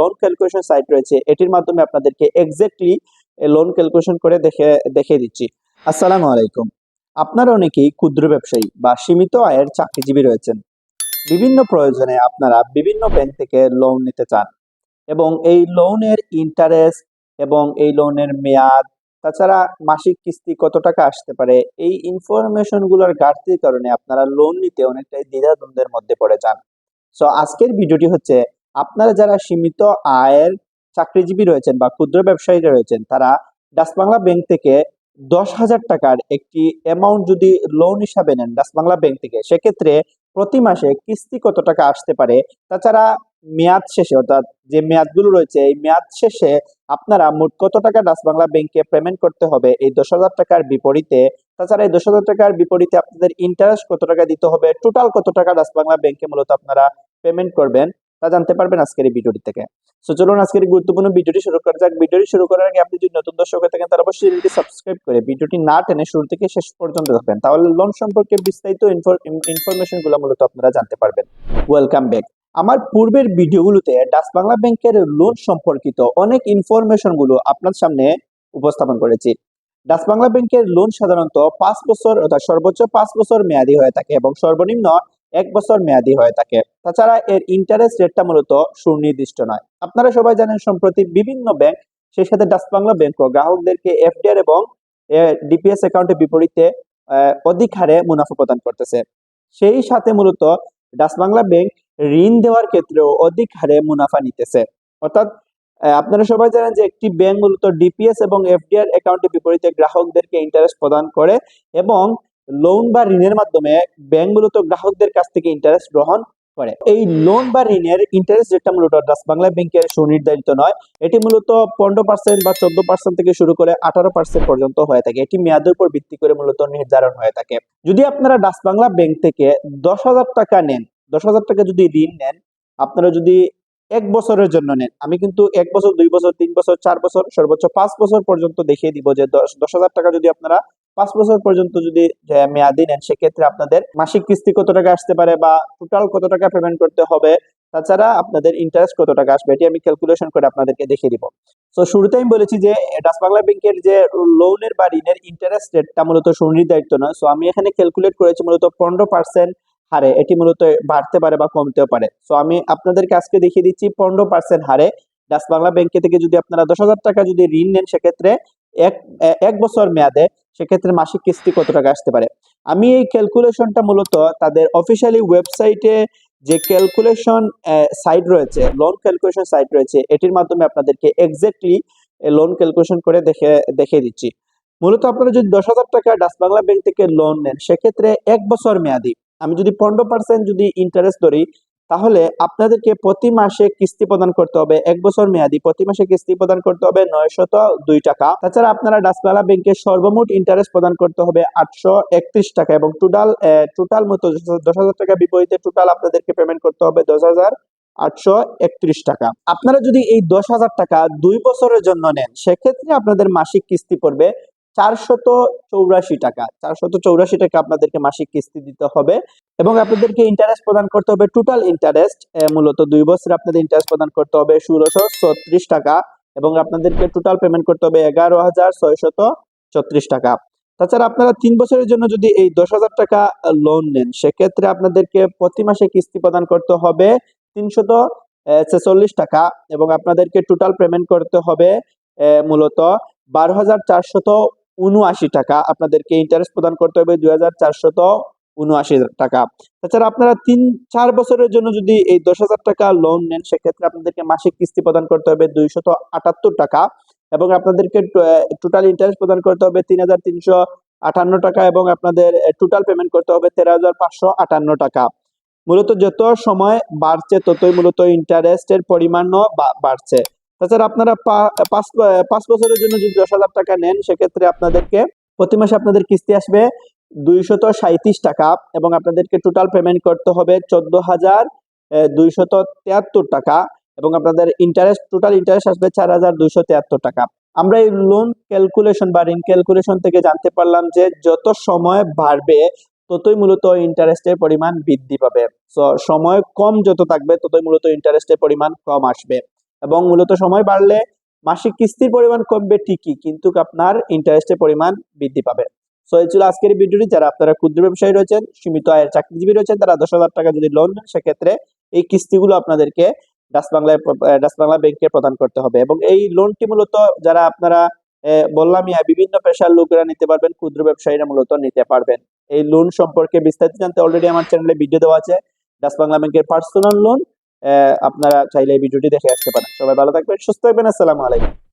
Loan calculation site রয়েছে, এটির মাধ্যমে আপনাদেরকে এক্স্যাক্টলি লোন ক্যালকুলেশন করে দেখে দেখিয়ে দিচ্ছি। আসসালামু আলাইকুম। আপনারা অনেকেই ক্ষুদ্র ব্যবসায়ী বা সীমিত আয়ের চাকরিজীবী রয়েছেন। বিভিন্ন প্রয়োজনে আপনারা বিভিন্ন ব্যাংক থেকে লোন নিতে চান এবং এই লোনের ইন্টারেস্ট এবং এই লোনের মেয়াদ, তাছাড়া মাসিক কিস্তি কত টাকা আসতে পারে, এই ইনফরমেশনগুলোর ঘাটতির কারণে আপনারা লোন নিতে অনেকটাই দ্বিধাদ্বন্দ্বের মধ্যে পড়ে যান। সো আজকের ভিডিওটি হচ্ছে আপনারা যারা সীমিত আয়ের চাকরিজীবী রয়েছেন বা ক্ষুদ্র ব্যবসায়ীরা রয়েছেন, তারা ডাস বাংলা ব্যাংক থেকে দশ হাজার টাকার একটি অ্যামাউন্ট যদি লোন হিসাবে নেন ডাস বাংলা ব্যাংক থেকে, সেক্ষেত্রে প্রতি মাসে কিস্তি কত টাকা আসতে পারে? তাছাড়া মেয়াদ শেষে, অর্থাৎ যে মেয়াদগুলো রয়েছে, এই মেয়াদ শেষে আপনারা মোট কত টাকা ডাস বাংলা ব্যাংকে পেমেন্ট করতে হবে? এই দশ হাজার টাকার বিপরীতে, তাছাড়া এই দশ হাজার টাকার বিপরীতে আপনাদের ইন্টারেস্ট কত টাকা দিতে হবে? টোটাল কত টাকা ডাস বাংলা ব্যাংকে মূলত আপনারা পেমেন্ট করবেন? তা জানতে পারবেন আজকের এই ভিডিওটি থেকে। সো চলুন আজকের গুরুত্বপূর্ণ ভিডিওটি শুরু করা যাক। ভিডিওটি শুরু করার আগে আপনি যদি নতুন দর্শক হয়ে থাকেন, তাহলে অবশ্যই চ্যানেলটি সাবস্ক্রাইব করে ভিডিওটি না টেনে শুরু থেকে শেষ পর্যন্ত দেখবেন। তাহলে লোন সম্পর্কে বিস্তারিত ইনফরমেশনগুলো মূলত আপনারা জানতে পারবেন। ওয়েলকাম ব্যাক আমার পূর্বের ভিডিওগুলোতে ডাস বাংলা ব্যাংকের লোন সম্পর্কিত অনেক ইনফরমেশনগুলো আপনার সামনে উপস্থাপন করেছি। ডাস বাংলা ব্যাংকের লোন সাধারণত পাঁচ বছর অর্থাৎ সর্বোচ্চ পাঁচ বছর মেয়াদি হয়ে থাকে এবং সর্বনিম্ন এক বছর মেয়াদি হয়ে থাকে তাছাড়া এর ইন্টারেস্ট রেটটা মূলত সুনির্দিষ্ট নয়। আপনারা সবাই জানেন, সম্প্রতি বিভিন্ন ব্যাংক সেই সাথে ডাস বাংলা ব্যাংকও গ্রাহকদেরকে এফডিআর এবং ডিপিএস অ্যাকাউন্টের বিপরীতে অধিক হারে মুনাফা প্রদান করতেছে। সেই সাথে মূলত ডাস বাংলা ব্যাংক ঋণ দেওয়ার ক্ষেত্রেও অধিক হারে মুনাফা নিতেছে। অর্থাৎ আপনারা সবাই জানেন যে একটি ব্যাংক মূলত ডিপিএস এবং এফডিআর অ্যাকাউন্টের বিপরীতে গ্রাহকদেরকে ইন্টারেস্ট প্রদান করে এবং লোন বা ঋণের মাধ্যমে ব্যাংক মূলত গ্রাহকদের কাছ থেকে ইন্টারেস্ট গ্রহণ করে। এই লোন বা ঋণের ইন্টারেস্ট রেটটা মূলত ডাস বাংলা ব্যাংকের সুনির্ধারিত নয়, এটি মূলত পনেরো পার্সেন্ট বা চোদ্দ পার্সেন্ট থেকে শুরু করে আঠারো পার্সেন্ট পর্যন্ত হয়ে থাকে। এটি মেয়াদের উপর ভিত্তি করে মূলত নির্ধারণ হয়ে থাকে। যদি আপনারা ডাস বাংলা ব্যাংক থেকে দশ হাজার টাকা নেন, দশ হাজার টাকা যদি ঋণ নেন, আপনারা যদি এক বছরের জন্য নেন, আমি কিন্তু এক বছর, দুই বছর, তিন বছর, চার বছর, সর্বোচ্চ পাঁচ বছর পর্যন্ত দেখিয়ে দিব যে দশ দশ হাজার টাকা যদি আপনারা পাঁচ বছর পর্যন্ত যদি মেয়াদি নেন, সেক্ষেত্রে আপনাদের মাসিক কিস্তি কত টাকা আসতে পারে বা টোটাল কত টাকা পেমেন্ট করতে হবে, তাছাড়া আপনাদের ইন্টারেস্ট কত টাকা আসবে, এটি আমি ক্যালকুলেশন করে আপনাদেরকে দেখিয়ে দিব। তো শুরুতে আমি বলেছি যে ডাস বাংলা ব্যাংকের যে লোনের বা ঋণের ইন্টারেস্ট রেটটা মূলত সুনির্ধারিত নয়। সো আমি এখানে ক্যালকুলেট করেছি মূলত পনেরো পার্সেন্ট হারে, এটি মূলত বাড়তে পারে বা কমতেও পারে। সো আমি আপনাদেরকে আজকে দেখিয়ে দিচ্ছি পনেরো পার্সেন্ট হারে। ডাস বাংলা ব্যাংকে থেকে যদি আপনারা দশ হাজার টাকা যদি ঋণ নেন, সেক্ষেত্রে এক এক বছর মেয়াদে সেক্ষেত্রে মাসিক কিস্তি কত টাকা আসতে পারে? আমি এই ক্যালকুলেশনটা মূলত তাদের অফিসিয়ালি ওয়েবসাইটে যে ক্যালকুলেশন সাইট রয়েছে লোন ক্যালকুলেশন সাইট রয়েছে, এটির মাধ্যমে আপনাদেরকে এক্স্যাক্টলি লোন ক্যালকুলেশন করে দেখে, দেখিয়ে দিচ্ছি। মূলত আপনারা যদি দশ হাজার টাকা ডাস বাংলা ব্যাংক থেকে লোন নেন, সেক্ষেত্রে এক বছর মেয়াদি। আমি যদি পনেরো পার্সেন্ট যদি ইন্টারেস্ট ধরি তাহলে আপনাদেরকে প্রতি মাসে কিস্তি প্রদান করতে হবে এক বছর মেয়াদি। প্রতি মাসে কিস্তি প্রদান করতে হবে নয়শত দুই টাকা। তাছাড়া আপনারা ডাসবালা ব্যাংকে সর্বমোট ইন্টারেস্ট প্রদান করতে হবে আটশো একত্রিশ টাকা এবং টোটাল টোটাল মতো দশ হাজার টাকা বিপরীতে টোটাল আপনাদেরকে পেমেন্ট করতে হবে দশ হাজার আটশো একত্রিশ টাকা। আপনারা যদি এই দশ হাজার টাকা দুই বছরের জন্য নেন, সেক্ষেত্রে আপনাদের মাসিক কিস্তি পড়বে চারশত চৌরাশি টাকা। চারশত চৌরাশি টাকা আপনাদেরকে মাসিক কিস্তি দিতে হবে এবং আপনাদেরকে ইন্টারেস্ট প্রদান করতে হবে টোটাল ইন্টারেস্ট মূলত দুই বছর আপনাদের ইন্টারেস্ট প্রদান করতে হবে ষোলোশো ছত্রিশ টাকা এবং আপনাদেরকে টোটাল পেমেন্ট করতে হবে এগারো হাজার ছয়শত ছত্রিশ টাকা। তাছাড়া আপনারা তিন বছরের জন্য যদি এই দশ হাজার টাকা লোন নেন, সেক্ষেত্রে আপনাদেরকে প্রতি মাসে কিস্তি প্রদান করতে হবে তিনশত ছেচল্লিশ টাকা এবং আপনাদেরকে টোটাল পেমেন্ট করতে হবে মূলত বারো হাজার চারশত উনআশি টাকা আপনাদেরকে ইন্টারেস্ট প্রদান করতে হবে, দুই হাজার চারশত উনআশি টাকা। তাছাড়া আপনারা তিন, চার বছরের জন্য যদি এই দশ হাজার টাকা লোন নেন, সেক্ষেত্রে আপনাদেরকে মাসিক কিস্তি প্রদান করতে হবে দুইশত আটাত্তর টাকা এবং আপনাদেরকে টোটাল ইন্টারেস্ট প্রদান করতে হবে তিন হাজার তিনশো আটান্ন টাকা এবং আপনাদের টোটাল পেমেন্ট করতে হবে তেরো হাজার পাঁচশো আটান্ন টাকা। মূলত যত সময় বাড়ছে, ততই মূলত ইন্টারেস্টের পরিমাণও বাড়ছে। তাছাড়া আপনারা পাঁচ পাঁচ বছরের জন্য যদি দশ হাজার টাকা নেন, সেক্ষেত্রে আপনাদেরকে প্রতি মাসে আপনাদের কিস্তি আসবে দুইশত সাঁত্রিশ টাকা এবং আপনাদেরকে টোটাল পেমেন্ট করতে হবে চোদ্দ হাজার দুইশত তিয়াত্তর টাকা এবং আপনাদের ইন্টারেস্ট টোটাল ইন্টারেস্ট আসবে চার হাজার দুইশো তিয়াত্তর টাকা। আমরা এই লোন ক্যালকুলেশন বা ঋণ ক্যালকুলেশন থেকে জানতে পারলাম যে যত সময় বাড়বে, ততই মূলত ইন্টারেস্টের পরিমাণ বৃদ্ধি পাবে। সময় কম যত থাকবে, ততই মূলত ইন্টারেস্টের পরিমাণ কম আসবে। এবং মূলত সময় বাড়লে মাসিক কিস্তির পরিমাণ কমবে ঠিকই কিন্তু আপনার ইন্টারেস্টের পরিমাণ বৃদ্ধি পাবে। সো এই ছিল আজকের ভিডিওটি যারা আপনারা ক্ষুদ্র ব্যবসায়ী রয়েছেন সীমিত আয়ের চাকরিজীবী রয়েছেন তারা দশ হাজার টাকা যদি লোন নেন সেক্ষেত্রে এই কিস্তিগুলো আপনাদেরকে ডাস বাংলায় ডাস বাংলা ব্যাংকে প্রদান করতে হবে। এবং এই লোনটি মূলত যারা আপনারা আহ, বললাম ইয়া বিভিন্ন পেশার লোকেরা নিতে পারবেন ক্ষুদ্র ব্যবসায়ীরা মূলত নিতে পারবেন। এই লোন সম্পর্কে বিস্তারিত জানতে অলরেডি আমার চ্যানেলে ভিডিও দেওয়া আছে। ডাস বাংলা ব্যাংকের পার্সোনাল লোন আপনারা চাইলে এই ভিডিওটি দেখে আসতে পারেন। সবাই ভালো থাকবেন সুস্থ থাকবেন আসসালামু আলাইকুম।